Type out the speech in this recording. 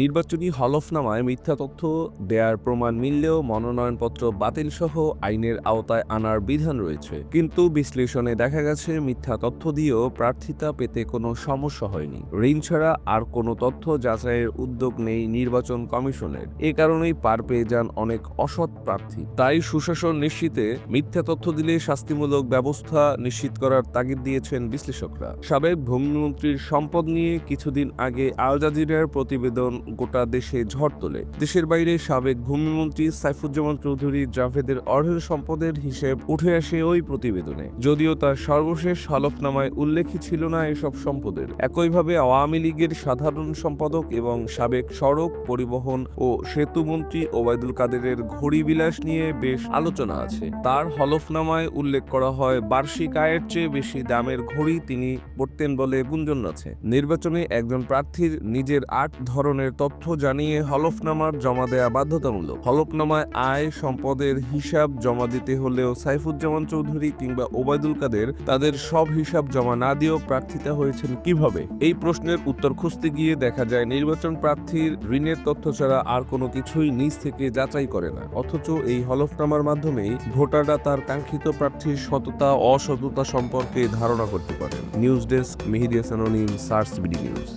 নির্বাচনী হলফনামায় মিথ্যা তথ্য দেয়ার প্রমাণ মিললেও মনোনয়নপত্র বাতিল সহ আইনের আওতায় আনার বিধান রয়েছে। কিন্তু বিশ্লেষণে দেখা গেছে, মিথ্যা তথ্য দিয়েও প্রার্থিতা পেতে কোনো সমস্যা হয়নি। ঋণ ছাড়া আর কোনো তথ্য যাচাইয়ের উদ্যোগ নেই নির্বাচন কমিশনের। এ কারণেই পার পেয়ে যান অনেক অসৎ প্রার্থী। তাই সুশাসন নিশ্চিতে মিথ্যা তথ্য দিলে শাস্তিমূলক ব্যবস্থা নিশ্চিত করার তাগিদ দিয়েছেন বিশ্লেষকরা। সাবেক ভূমিমন্ত্রীর সম্পদ নিয়ে কিছুদিন আগে আল জাজিরার প্রতিবেদন গোটা দেশে ঝড় তোলে। দেশের বাইরে সাবেক ভূমিমন্ত্রী সাইফুজ্জামান চৌধুরী জাভেদের অর্ধের সম্পদের হিসেব উঠে আসে ওই প্রতিবেদনে। যদিও তার সর্বশেষ হলফনামায় উল্লেখই ছিল না এসব সম্পদের। একইভাবে আওয়ামী লীগের সাধারণ সম্পাদক এবং সাবেক সড়ক পরিবহন ও সেতু মন্ত্রী ওবায়দুল কাদেরের ঘড়ি বিলাস নিয়ে বেশ আলোচনা আছে। তার হলফনামায় উল্লেখ করা হয়, বার্ষিক আয়ের চেয়ে বেশি দামের ঘড়ি তিনি পড়তেন বলে গুঞ্জন আছে। নির্বাচনে একজন প্রার্থীর নিজের আট ধরনের তথ্য জানিয়ে হলফনামার জমা দেয়া বাধ্যতামূলক। হলফনামায় আয়, সম্পদের হিসাব জমা দিতে হলেও সাইফুজ্জামান চৌধুরী কিংবা ওবায়দুল কাদের তাদের সব হিসাব জমা না দিয়েও প্রার্থিতা হয়েছেন কীভাবে? এই প্রশ্নের উত্তর খুঁজতে গিয়ে দেখা যায় নির্বাচন প্রার্থীর ঋণের তথ্য ছাড়া আর কোনো কিছুই নিজ থেকে যাচাই করে না। অথচ এই হলফনামার মাধ্যমেই ভোটাররা তার কাঙ্ক্ষিত প্রার্থীর সততা, অসততা সম্পর্কে ধারণা করতে পারেন। নিউজ ডেস্ক মেহিদিয়া সানোনিম সার্চ বিডি নিউজ।